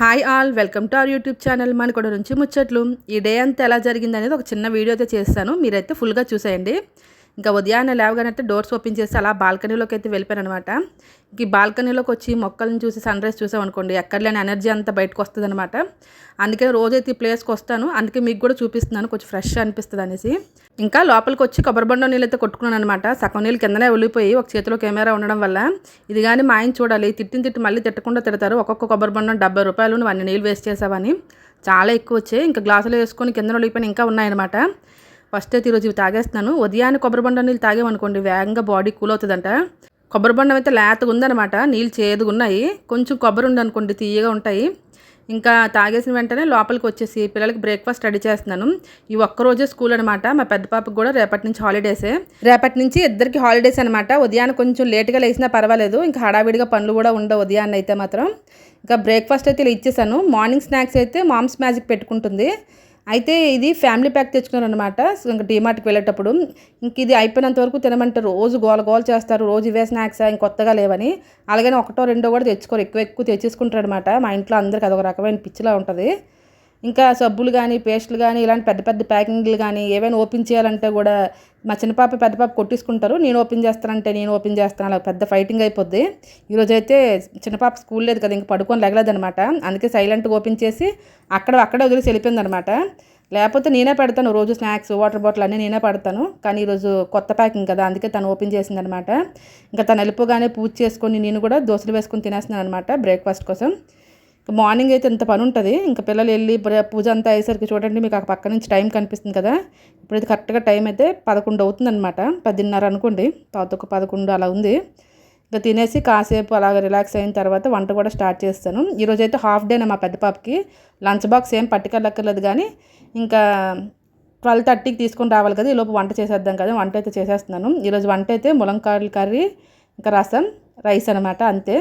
Hi all welcome to our YouTube channel మనకొడ నుంచి ముచ్చట్లు ఈ డే అంతా ఎలా జరిగింది అనేది ఒక చిన్న వీడియో అయితే చేస్తాను. మీరైతే ఫుల్గా చూసేయండి. ఇంకా ఉదయాన్నే లేవగానైతే డోర్స్ ఓపెన్ చేసి అలా బాల్కనీలోకి అయితే వెళ్ళిపోయాను అనమాట ఇంక ఈ బాల్కనీలోకి వచ్చి మొక్కలను చూసి సన్ రైజ్ చూసామనుకోండి ఎక్కడ లేని ఎనర్జీ అంతా బయటకు వస్తుంది అనమాట అందుకే రోజైతే ఈ ప్లేస్కి వస్తాను. అందుకే మీకు కూడా చూపిస్తున్నాను కొంచెం ఫ్రెష్ అనిపిస్తుంది అనేసి ఇంకా లోపలికి వచ్చి కొబ్బరి బండ నీళ్ళైతే కొట్టుకున్నాను అనమాట సగం నీళ్ళు కిందనే వెళ్ళిపోయి ఒక చేతిలో కెమెరా ఉండడం వల్ల. ఇది కానీ మా ఆయన చూడాలి. తిట్టిన తిట్టి మళ్ళీ తిట్టకుండా తిడతారు. ఒక్కొక్క కొబ్బరి బండం డెబ్బై రూపాయలు నువ్వు అన్ని నీళ్ళు వేస్ట్ చేసావని. చాలా ఎక్కువ వచ్చాయి. ఇంకా గ్లాసులో వేసుకొని కింద వెళ్ళిపోయిన ఇంకా ఉన్నాయన్నమాట. ఫస్ట్ అయితే ఈరోజు ఇవి తాగేస్తున్నాను. ఉదయాన్నే కొబ్బరి బండ నీళ్ళు తాగామనుకోండి వేగంగా బాడీ కూల్ అవుతుందంట. కొబ్బరి బండం అయితే లేతగా ఉందనమాట నీళ్ళు చేదుగా ఉన్నాయి కొంచెం కొబ్బరి ఉందనుకోండి తీయగా ఉంటాయి. ఇంకా తాగేసిన వెంటనే లోపలికి వచ్చేసి పిల్లలకి బ్రేక్ఫాస్ట్ రెడీ చేస్తున్నాను. ఈ ఒక్కరోజే స్కూల్ అనమాట మా పెద్ద పాపకు కూడా రేపటి నుంచి హాలిడేసే. రేపటి నుంచి ఇద్దరికి హాలిడేస్ అనమాట ఉదయాన్నే కొంచెం లేట్గా లేచినా పర్వాలేదు. ఇంకా హడావిడిగా పనులు కూడా ఉండవు ఉదయాన్నే అయితే మాత్రం. ఇంకా బ్రేక్ఫాస్ట్ అయితే ఇలా ఇచ్చేసాను. మార్నింగ్ స్నాక్స్ అయితే మామ్స్ మ్యాజిక్ పెట్టుకుంటుంది. అయితే ఇది ఫ్యామిలీ ప్యాక్ తెచ్చుకున్నారు అనమాట ఇంకా డీమార్ట్కి వెళ్ళేటప్పుడు ఇంక ఇది అయిపోయినంత వరకు తినమంటారు. రోజు గోల గోల చేస్తారు. రోజు ఇవే స్నాక్స్ ఇంక కొత్తగా లేవని. అలాగని ఒకటో రెండో కూడా తెచ్చుకోరు. ఎక్కువ ఎక్కువ తెచ్చేసుకుంటారు అనమాట మా ఇంట్లో అందరికి అదొక రకమైన పిచ్చిలా ఉంటుంది. ఇంకా సబ్బులు కానీ పేస్టులు కానీ ఇలాంటి పెద్ద పెద్ద ప్యాకింగ్లు కానీ ఏవైనా ఓపెన్ చేయాలంటే కూడా మా చిన్న పాప పెద్ద పాప కొట్టించుకుంటారు నేను ఓపెన్ చేస్తానంటే నేను ఓపెన్ చేస్తాను. అలా పెద్ద ఫైటింగ్ అయిపోద్ది. ఈరోజు అయితే చిన్న పాప స్కూల్ లేదు కదా ఇంక పడుకొని లెగలేదనమాట. అందుకే సైలెంట్గా ఓపెన్ చేసి అక్కడ అక్కడే వదిలేసి వెళ్ళిపోయిందనమాట. లేకపోతే నేనే పెడతాను. రోజు స్నాక్స్ వాటర్ బాటిల్ అన్నీ నేనే పెడతాను. కానీ ఈరోజు కొత్త ప్యాకింగ్ కదా అందుకే తను ఓపెన్ చేసిందనమాట. ఇంకా తను వెళ్ళిపోగానే పూజ చేసుకొని నేను కూడా దోశలు వేసుకొని తినేస్తున్నాను అనమాట బ్రేక్ఫాస్ట్ కోసం. మార్నింగ్ అయితే ఇంత పని ఉంటుంది. ఇంకా పిల్లలు వెళ్ళి పూజ అంతా అయ్యేసరికి చూడండి మీకు ఆ పక్క నుంచి టైం కనిపిస్తుంది కదా. ఇప్పుడైతే కరెక్ట్గా టైం అయితే పదకొండు అవుతుందన్నమాట. పదిన్నర అనుకోండి. తర్వాత ఒక పదకొండు అలా ఉంది. ఇంకా తినేసి కాసేపు అలాగ రిలాక్స్ అయిన తర్వాత వంట కూడా స్టార్ట్ చేస్తాను. ఈరోజు అయితే హాఫ్ డేనే మా పెద్ద పాపకి. లంచ్ బాక్స్ ఏం పట్టుకెళ్ళక్కర్లేదు కానీ ఇంకా ట్వెల్వ్ థర్టీకి తీసుకొని రావాలి కదా. ఈలోపు వంట చేసేద్దాం కదా. వంట అయితే చేసేస్తున్నాను. ఈరోజు వంట అయితే ములంకాయలు కర్రీ ఇంకా రసం రైస్ అనమాట అంతే.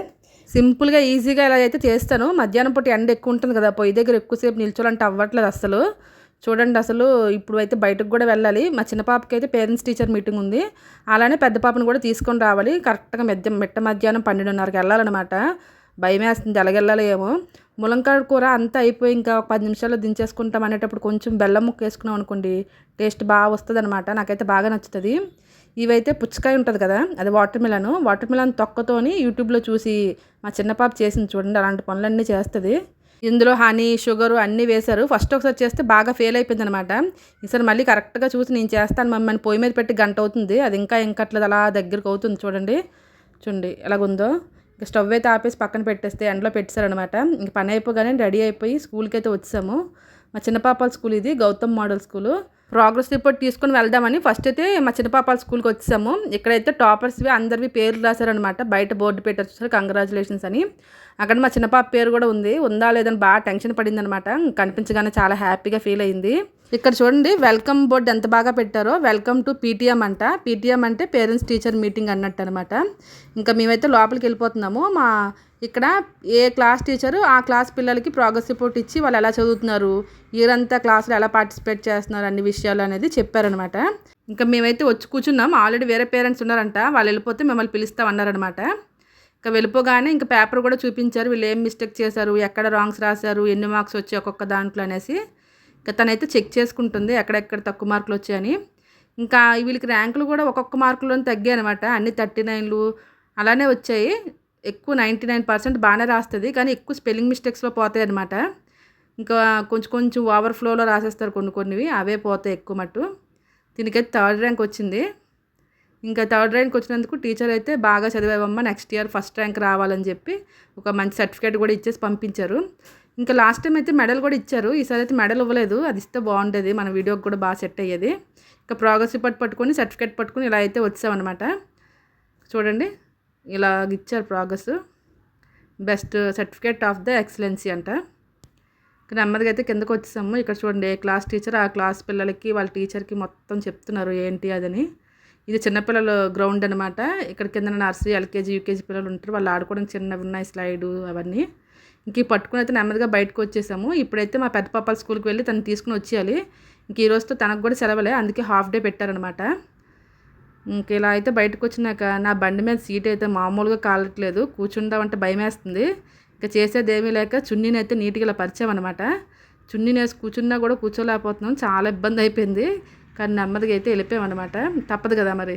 సింపుల్గా ఈజీగా ఇలా అయితే చేస్తాను మధ్యాహ్నం పూట ఎండ ఎక్కువ ఉంటుంది కదా పొయ్యి దగ్గర ఎక్కువసేపు నిల్చోవాలంటే అవ్వట్లేదు అసలు. చూడండి అసలు ఇప్పుడు అయితే బయటకు కూడా వెళ్ళాలి. మా చిన్న పాపకి అయితే పేరెంట్స్ టీచర్ మీటింగ్ ఉంది. అలానే పెద్ద పాపను కూడా తీసుకొని రావాలి. కరెక్ట్గా మధ్య మిట్ట మధ్యాహ్నం పన్నెండున్నరకి వెళ్ళాలన్నమాట. భయం వేస్తుంది ఎలాగెళ్ళాలి ఏమో. ములంకాడ కూర అంతా అయిపోయి ఇంకా ఒక పది నిమిషాల్లో దించేసుకుంటాం అనేటప్పుడు కొంచెం బెల్లం ముక్క వేసుకున్నాం అనుకోండి టేస్ట్ బాగా వస్తుంది అనమాట నాకైతే బాగా నచ్చుతుంది. ఇవైతే పుచ్చకాయ ఉంటుంది కదా అది వాటర్ మిలన్ వాటర్ మిలన్ తొక్కతోని యూట్యూబ్లో చూసి మా చిన్న పాప చేసింది చూడండి అలాంటి పనులన్నీ చేస్తుంది. ఇందులో హనీ షుగరు అన్నీ వేశారు. ఫస్ట్ ఒకసారి చేస్తే బాగా ఫెయిల్ అయిపోయింది అనమాట ఈసారి మళ్ళీ కరెక్ట్గా చూసి నేను చేస్తాను మమ్మల్ని పొయ్యి మీద పెట్టి గంట అవుతుంది. అది ఇంకా ఇంకట్లేదు అలా దగ్గరకు అవుతుంది చూడండి. చూడండి ఎలాగుందో. ఇంకా స్టవ్ అయితే ఆపేసి పక్కన పెట్టేస్తే ఎండలో పెట్టేశారనమాట. ఇంక పని అయిపోగానే రెడీ అయిపోయి స్కూల్కి అయితే వచ్చాము. మా చిన్నపాపాల స్కూల్ ఇది Gautam model school. Progress report తీసుకొని వెళ్దామని ఫస్ట్ అయితే మా చిన్న పాపాల స్కూల్కి వచ్చాము. ఇక్కడైతే టాపర్స్వి అందరివి పేర్లు రాశారనమాట బయట బోర్డు పెట్టారు చూసారు? కంగ్రాచులేషన్స్ అని. అక్కడ మా చిన్న పాప పేరు కూడా ఉంది. ఉందా లేదని బాగా టెన్షన్ పడింది అనమాట కనిపించగానే చాలా హ్యాపీగా ఫీల్ అయింది. ఇక్కడ చూడండి వెల్కమ్ బోర్డు ఎంత బాగా పెట్టారో. వెల్కమ్ టు పీటీఎం అంట. పీటీఎం అంటే పేరెంట్స్ టీచర్ మీటింగ్ అన్నట్టు అనమాట ఇంకా మేమైతే లోపలికి వెళ్ళిపోతున్నాము. మా ఇక్కడ ఏ క్లాస్ టీచరు ఆ క్లాస్ పిల్లలకి ప్రోగ్రెస్ రిపోర్ట్ ఇచ్చి వాళ్ళు ఎలా చదువుతున్నారు ఇయరంతా క్లాసులు ఎలా పార్టిసిపేట్ చేస్తున్నారు అన్ని విషయాలు అనేది చెప్పారనమాట ఇంకా మేమైతే వచ్చి కూర్చున్నాం. ఆల్రెడీ వేరే పేరెంట్స్ ఉన్నారంట. వాళ్ళు వెళ్ళిపోతే మిమ్మల్ని పిలుస్తామన్నారనమాట ఇంకా వెళ్ళిపోగానే ఇంకా పేపర్ కూడా చూపించారు. వీళ్ళు ఏం మిస్టేక్ చేశారు ఎక్కడ రాంగ్స్ రాశారు ఎన్ని మార్క్స్ వచ్చాయి ఒక్కొక్క దాంట్లో అనేసి. ఇంకా తనైతే చెక్ చేసుకుంటుంది ఎక్కడెక్కడ తక్కువ మార్కులు వచ్చాయని. ఇంకా వీళ్ళకి ర్యాంకులు కూడా ఒక్కొక్క మార్కులను తగ్గాయి అనమాట అన్ని థర్టీ నైన్లు అలానే వచ్చాయి. ఎక్కువ నైంటీ నైన్ పర్సెంట్ బాగానే రాస్తుంది కానీ ఎక్కువ స్పెల్లింగ్ మిస్టేక్స్లో పోతాయి అనమాట ఇంకా కొంచెం కొంచెం ఓవర్ఫ్లోలో రాసేస్తారు కొన్ని కొన్నివి అవే పోతాయి ఎక్కువ మట్టు. దీనికైతే థర్డ్ ర్యాంక్ వచ్చింది. ఇంకా థర్డ్ ర్యాంక్ వచ్చినందుకు టీచర్ అయితే బాగా చదివావమ్మా నెక్స్ట్ ఇయర్ ఫస్ట్ ర్యాంక్ రావాలని చెప్పి ఒక మంచి సర్టిఫికేట్ కూడా ఇచ్చేసి పంపించారు. ఇంకా లాస్ట్ టైం అయితే మెడల్ కూడా ఇచ్చారు ఈసారి అయితే మెడల్ ఇవ్వలేదు అది ఇస్తే బాగుండేది మన వీడియోకి కూడా బాగా సెట్ అయ్యేది. ఇంకా ప్రోగ్రెస్ రిపోర్ట్ పట్టుకొని సర్టిఫికేట్ పట్టుకొని ఇలా అయితే వచ్చామన్నమాట. చూడండి. ఇలా ఇచ్చారు progress best certificate of the excellency అంట. నెమ్మదిగా అయితే కిందకు వచ్చేసాము. ఇక్కడ చూడండి ఏ క్లాస్ టీచర్ ఆ క్లాస్ పిల్లలకి వాళ్ళ టీచర్కి మొత్తం చెప్తున్నారు ఏంటి అదని. ఇది చిన్నపిల్లల గ్రౌండ్ అనమాట ఇక్కడ కింద నర్సరీ ఎల్కేజీ యూకేజీ పిల్లలు ఉంటారు. వాళ్ళు ఆడుకోవడానికి చిన్నవి ఉన్నాయి స్లైడు అవన్నీ. ఇంక పట్టుకుని అయితే నెమ్మదిగా బయటకు వచ్చేసాము. ఇప్పుడైతే మా పెద్ద పాపాల స్కూల్కి వెళ్ళి తను తీసుకుని వచ్చేయాలి. ఇంక ఈ రోజుతో తనకు కూడా సెలవులే. అందుకే హాఫ్ డే పెట్టారనమాట ఇంక ఇలా అయితే బయటకు వచ్చినాక నా బండి మీద సీట్ అయితే మామూలుగా కాలట్లేదు. కూర్చుందామంటే భయం వేస్తుంది ఇంకా చేసేది ఏమీ లేక చున్నీని అయితే నీట్గా ఇలా పరిచామన్నమాట. చున్నీని వేసి కూర్చున్నా కూడా కూర్చోలేకపోతున్నాం. చాలా ఇబ్బంది అయిపోయింది. కానీ నెమ్మదిగా అయితే వెళ్ళిపోయామన్నమాట. తప్పదు కదా మరి.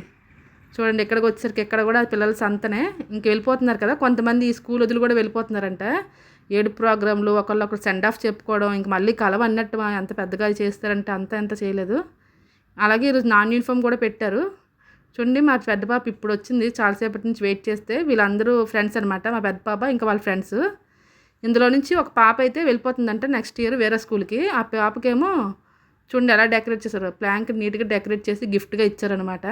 చూడండి ఇక్కడికి వచ్చేసరికి ఎక్కడ కూడా పిల్లల సంతనే. ఇంక వెళ్ళిపోతున్నారు కదా. కొంతమంది ఈ స్కూల్ వదిలి కూడా వెళ్ళిపోతున్నారంట. ఏడు ప్రోగ్రాంలు ఒకళ్ళొకరు సెండ్ ఆఫ్ చెప్పుకోవడం ఇంక మళ్ళీ కలవ అన్నట్టు ఎంత పెద్దగా చేస్తారంటే అంత ఎంత చేయలేదు. అలాగే ఈరోజు నాన్ యూనిఫామ్ కూడా పెట్టారు. చూడండి మా పెద్ద పాప ఇప్పుడు వచ్చింది చాలాసేపటి నుంచి వెయిట్ చేస్తే వీళ్ళందరూ ఫ్రెండ్స్ అనమాట మా పెద్ద పాప ఇంకా వాళ్ళ ఫ్రెండ్స్. ఇందులో నుంచి ఒక పాప అయితే వెళ్ళిపోతుందంటే నెక్స్ట్ ఇయర్ వేరే స్కూల్కి. ఆ పాపకేమో చూడండి ఎలా డెకరేట్ చేశారు. ప్లాంక్ నీట్గా డెకరేట్ చేసి గిఫ్ట్గా ఇచ్చారనమాట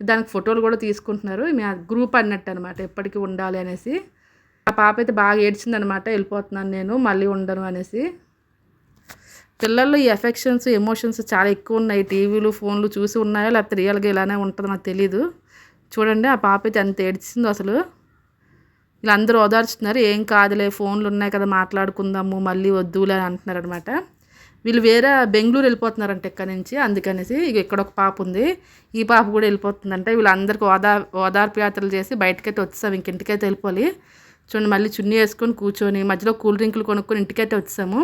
దానికి ఫోటోలు కూడా తీసుకుంటున్నారు. మీ గ్రూప్ అన్నట్టు అనమాట ఎప్పటికీ ఉండాలి అనేసి. ఆ పాప అయితే బాగా ఏడ్చిందనమాట వెళ్ళిపోతున్నాను నేను మళ్ళీ ఉండను అనేసి. పిల్లల్లో ఈ ఎఫెక్షన్స్ ఎమోషన్స్ చాలా ఎక్కువ ఉన్నాయి. టీవీలు ఫోన్లు చూసి ఉన్నాయో లేకపోతే రియల్గా ఇలానే ఉంటుందో నాకు తెలీదు. చూడండి ఆ పాప అయితే ఎంత ఏడ్చిందో అసలు. వీళ్ళందరూ ఓదార్చుతున్నారు. ఏం కాదులే ఫోన్లు ఉన్నాయి కదా మాట్లాడుకుందాము మళ్ళీ వద్దులే అని అంటున్నారు అనమాట వీళ్ళు వేరే బెంగళూరు వెళ్ళిపోతున్నారంట ఇక్కడ నుంచి. అందుకనేసి ఇక ఇక్కడ ఒక పాప ఉంది. ఈ పాప కూడా వెళ్ళిపోతుందంటే. వీళ్ళందరికీ ఓదార్ ఓదార్పు యాత్రలు చేసి బయటకైతే వచ్చేసాం. ఇంక ఇంటికైతే వెళ్ళిపోవాలి. చూడండి మళ్ళీ చున్నీ వేసుకొని కూర్చొని మధ్యలో కూల్ డ్రింకులు కొనుక్కొని ఇంటికైతే వచ్చాము.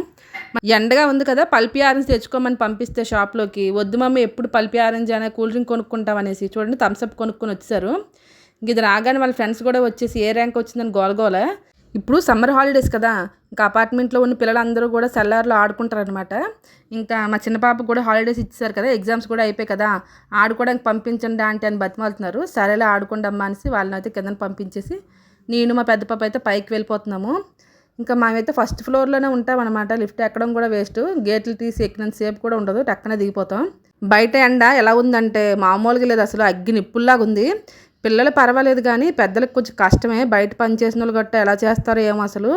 ఎండగా ఉంది కదా పల్పి ఆరెంజ్ తెచ్చుకోమని పంపిస్తే షాప్లోకి. వద్దు మమ్మీ ఎప్పుడు పల్పి ఆరెంజ్ అనే కూల్ డ్రింక్ కొనుక్కుంటాం అనేసి చూడండి థమ్స్అప్ కొనుక్కొని వచ్చారు. ఇది రాగానే వాళ్ళ ఫ్రెండ్స్ కూడా వచ్చేసి ఏ ర్యాంక్ వచ్చిందని గోలగోల. ఇప్పుడు సమ్మర్ హాలిడేస్ కదా ఇంకా అపార్ట్మెంట్లో ఉన్న పిల్లలందరూ కూడా సెల్లార్లో ఆడుకుంటారు అనమాట ఇంకా మా చిన్న పాప కూడా హాలిడేస్ ఇచ్చారు కదా ఎగ్జామ్స్ కూడా అయిపోయాయి కదా ఆడుకోవడానికి పంపించండి అంటే అని బతిమాలుతున్నారు. సరేలా ఆడుకోండి అమ్మా అనేసి వాళ్ళని అయితే కిందని పంపించేసి నేను మా పెద్ద పాప అయితే పైకి వెళ్ళిపోతున్నాము. ఇంకా మేమైతే ఫస్ట్ ఫ్లోర్లోనే ఉంటాం అనమాట లిఫ్ట్ ఎక్కడం కూడా వేస్ట్ గేట్లు తీసి ఎక్కినంత సేపు కూడా ఉండదు. టక్కనే దిగిపోతాం. బయట ఎండ ఎలా ఉందంటే మామూలుగా లేదు. అసలు అగ్గి నిప్పుల్లాగా ఉంది. పిల్లలు పర్వాలేదు కానీ పెద్దలకు కొంచెం కష్టమే. బయట పని చేసిన వాళ్ళు గట్ట ఎలా చేస్తారో ఏమో అసలు.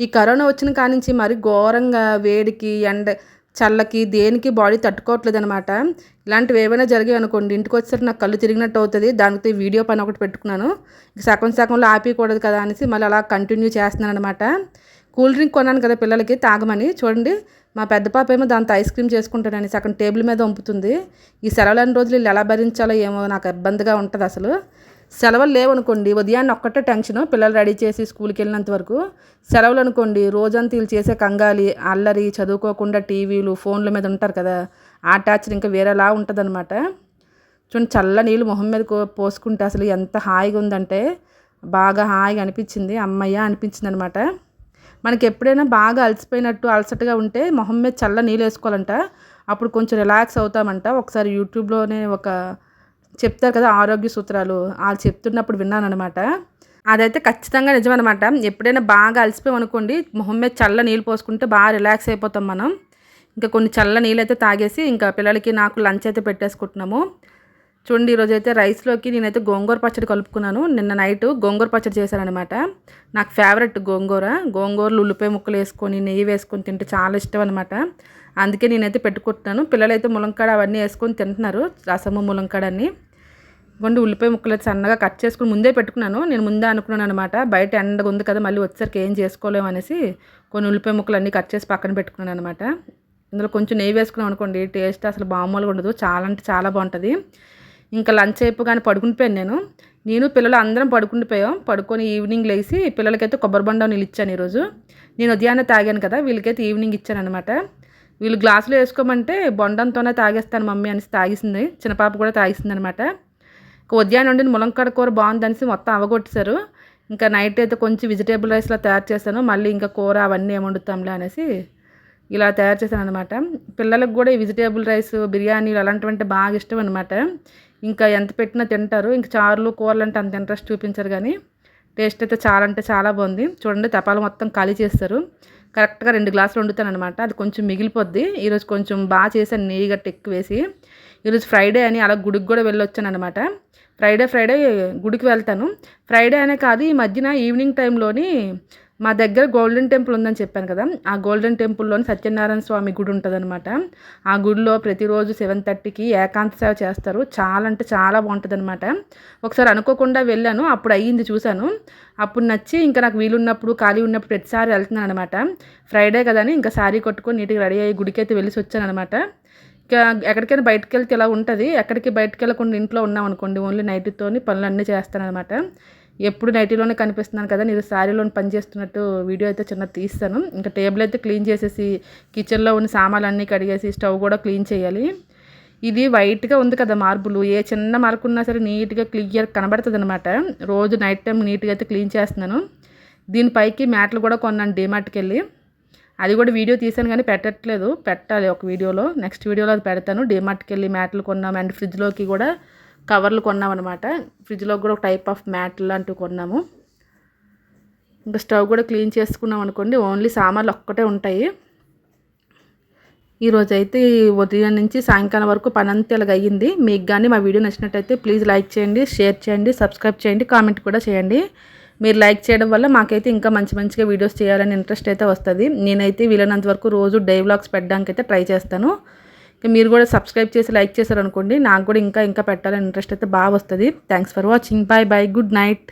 ఈ కరోనా వచ్చిన కానించి మరి ఘోరంగా వేడికి ఎండ చల్లకి దేనికి బాడీ తట్టుకోవట్లేదు అనమాట ఇలాంటివి ఏమైనా జరిగాయి అనుకోండి ఇంటికి వచ్చేసరికి నాకు కళ్ళు తిరిగినట్టు అవుతుంది. దానితో వీడియో పని ఒకటి పెట్టుకున్నాను. సగం సగంలో ఆపేయకూడదు కదా అనేసి మళ్ళీ అలా కంటిన్యూ చేస్తున్నాను అనమాట కూల్ డ్రింక్ కొన్నాను కదా పిల్లలకి తాగమని. చూడండి మా పెద్ద పాప ఏమో దాంతో ఐస్ క్రీమ్ చేసుకుంటానని సగం టేబుల్ మీద వంపుతుంది ఈ సెలవులని రోజులు వీళ్ళు ఎలా భరించాలో ఏమో నాకు ఇబ్బందిగా ఉంటుంది అసలు సెలవులు లేవనుకోండి ఉదయాన్నే ఒక్కటే టెన్షన్ పిల్లలు రెడీ చేసి స్కూల్కి వెళ్ళినంత వరకు. సెలవులు అనుకోండి రోజంతా వీళ్ళు చేసే కంగాలి అల్లరి చదువుకోకుండా టీవీలు ఫోన్ల మీద ఉంటారు కదా ఆ టార్చర్ ఇంకా వేరేలా ఉంటుందన్నమాట. చూడండి చల్ల నీళ్ళు మొహం మీద పోసుకుంటే అసలు ఎంత హాయిగా ఉందంటే బాగా హాయిగా అనిపించింది అమ్మయ్య అనిపించింది అనమాట మనకి ఎప్పుడైనా బాగా అలసిపోయినట్టు అలసటగా ఉంటే మొహం మీద చల్ల నీళ్ళు వేసుకోవాలంట. అప్పుడు కొంచెం రిలాక్స్ అవుతామంట. ఒకసారి యూట్యూబ్లోనే ఒక చెప్తారు కదా ఆరోగ్య సూత్రాలు. వాళ్ళు చెప్తున్నప్పుడు విన్నాను అనమాట అదైతే ఖచ్చితంగా నిజమనమాట ఎప్పుడైనా బాగా అలసిపోయాం అనుకోండి మొహం మీద చల్ల నీళ్ళు పోసుకుంటే బాగా రిలాక్స్ అయిపోతాం మనం. ఇంకా కొన్ని చల్ల నీళ్ళు అయితే తాగేసి ఇంకా పిల్లలకి నాకు లంచ్ అయితే పెట్టేసుకుంటున్నాము. చూడండి ఈరోజు అయితే రైస్లోకి నేనైతే గోంగూర పచ్చడి కలుపుకున్నాను. నిన్న నైట్ గోంగూర పచ్చడి చేశానమాట నాకు ఫేవరెట్ గోంగూర. గోంగూరలు ఉల్లిపాయ ముక్కలు వేసుకొని నెయ్యి వేసుకొని తింటే చాలా ఇష్టం అనమాట అందుకే నేనైతే పెట్టుకుంటున్నాను. పిల్లలైతే ములంకాడ అవన్నీ వేసుకొని తింటున్నారు. రసము ములంకాడ అన్నీ ఇవ్వండి ఉల్లిపాయ ముక్కలు సన్నగా కట్ చేసుకుని ముందే పెట్టుకున్నాను. నేను ముందే అనుకున్నాను అనమాట బయట ఎండగా ఉంది కదా మళ్ళీ వచ్చేసరికి ఏం చేసుకోలేము అనేసి కొన్ని ఉల్లిపాయ ముక్కలు అన్నీ కట్ చేసి పక్కన పెట్టుకున్నాను అనమాట ఇందులో కొంచెం నెయ్యి వేసుకున్నాం అనుకోండి టేస్ట్ అసలు మామూలుగా ఉండదు. చాలా అంటే చాలా బాగుంటుంది. ఇంకా లంచ్ అయిపోగానే పడుకునిపోయాను నేను. నేను పిల్లలు అందరం పడుకుండిపోయాం. పడుకొని ఈవినింగ్ లేచి పిల్లలకైతే కొబ్బరి బండ నీళ్ళు ఇచ్చాను ఈరోజు. నేను ఉదయాన్నే తాగాను కదా వీళ్ళకైతే ఈవినింగ్ ఇచ్చాను అనమాట వీళ్ళు గ్లాసులో వేసుకోమంటే బొండంతోనే తాగేస్తాను మమ్మీ అనేసి తాగిసింది. చిన్నపాప కూడా తాగిసింది అనమాట ఉదయాన్నే వండిన ములంకాడ కూర బాగుందనేసి మొత్తం అవగొట్టేశారు. ఇంకా నైట్ అయితే కొంచెం వెజిటేబుల్ రైస్లో తయారు చేశాను. మళ్ళీ ఇంకా కూర అవన్నీ ఏమి వండుతాంలే అనేసి ఇలా తయారు చేశాను అనమాట పిల్లలకు కూడా ఈ వెజిటేబుల్ రైస్ బిర్యానీలు అలాంటివంటే బాగా ఇష్టం అనమాట ఇంకా ఎంత పెట్టినా తింటారు. ఇంకా చారులు కూరలు అంటే అంత ఇంట్రెస్ట్ చూపించారు కానీ టేస్ట్ అయితే చాలా అంటే చాలా బాగుంది. చూడండి తపాలు మొత్తం ఖాళీ చేస్తారు. కరెక్ట్గా రెండు గ్లాసులు వండుతాను అనమాట అది కొంచెం మిగిలిపోద్ది. ఈరోజు కొంచెం బాగా చేశాను నెయ్యి గట్టి ఎక్కువ వేసి. ఈరోజు ఫ్రైడే అని అలా గుడికి కూడా వెళ్ళొచ్చాను అనమాట ఫ్రైడే ఫ్రైడే గుడికి వెళ్తాను. ఫ్రైడే అనే కాదు ఈ మధ్యన ఈవినింగ్ టైంలోని మా దగ్గర గోల్డెన్ టెంపుల్ ఉందని చెప్పాను కదా. ఆ గోల్డెన్ టెంపుల్లోని సత్యనారాయణ స్వామి గుడి ఉంటుందన్నమాట. ఆ గుడిలో ప్రతిరోజు సెవెన్ థర్టీకి ఏకాంత సేవ చేస్తారు. చాలా అంటే చాలా బాగుంటుంది అనమాట ఒకసారి అనుకోకుండా వెళ్ళాను. అప్పుడు అయ్యింది చూశాను. అప్పుడు నచ్చి ఇంకా నాకు వీలున్నప్పుడు ఖాళీ ఉన్నప్పుడు ప్రతిసారి వెళ్తున్నాను అనమాట ఫ్రైడే కదా అని ఇంకా శారీ కొట్టుకొని నీట్గా రెడీ అయ్యి గుడికి అయితే వెళ్ళి వచ్చాను అనమాట ఎక్కడికైనా బయటకు వెళ్తే ఇలా ఉంటుంది. ఎక్కడికి బయటకు వెళ్ళకుండా ఇంట్లో ఉన్నాం అనుకోండి ఓన్లీ నైట్తోని పనులు అన్నీ చేస్తానమాట ఎప్పుడు నైటీలోనే కనిపిస్తున్నాను కదా నేను శారీలోని పని చేస్తున్నట్టు వీడియో అయితే చిన్న తీస్తాను. ఇంకా టేబుల్ అయితే క్లీన్ చేసేసి కిచెన్లో ఉన్న సామాన్లు అన్నీ కడిగేసి స్టవ్ కూడా క్లీన్ చేయాలి. ఇది వైట్గా ఉంది కదా మార్బులు. ఏ చిన్న మార్కు ఉన్నా సరే నీట్గా క్లియర్ కనబడుతుంది అనమాట రోజు నైట్ టైం నీట్గా అయితే క్లీన్ చేస్తున్నాను. దీనిపైకి మ్యాట్లు కూడా కొన్నాను డిమార్ట్కి వెళ్ళి అది కూడా వీడియో తీసాను కానీ పెట్టట్లేదు. పెట్టాలి ఒక వీడియోలో. నెక్స్ట్ వీడియోలో అది పెడతాను. డిమార్ట్కి వెళ్ళి మ్యాట్లు కొన్నాం అండ్ ఫ్రిడ్జ్లోకి కూడా కవర్లు కొన్నాం అనమాట ఫ్రిడ్జ్లో కూడా ఒక టైప్ ఆఫ్ మ్యాట్ లాంటివి కొన్నాము. ఇంకా స్టవ్ కూడా క్లీన్ చేసుకున్నాం అనుకోండి. ఓన్లీ సామాన్లు ఒక్కటే ఉంటాయి. ఈరోజు అయితే ఉదయం నుంచి సాయంకాలం వరకు పని ఇలాగ అయ్యింది. మీకు కానీ మా వీడియో నచ్చినట్టయితే ప్లీజ్ లైక్ చేయండి షేర్ చేయండి సబ్స్క్రైబ్ చేయండి కామెంట్ కూడా చేయండి. మీరు లైక్ చేయడం వల్ల మాకైతే ఇంకా మంచి మంచిగా వీడియోస్ చేయాలని ఇంట్రెస్ట్ అయితే వస్తుంది. నేనైతే వీలైనంత వరకు రోజు డే వ్లాగ్స్ పెట్టడానికి అయితే ట్రై చేస్తాను. మీరు కూడా సబ్స్క్రైబ్ చేసి లైక్ చేశారనుకోండి నాకు కూడా ఇంకా ఇంకా పెట్టాలని ఇంట్రెస్ట్ అయితే బాగా వస్తుంది. Thanks for watching bye bye good night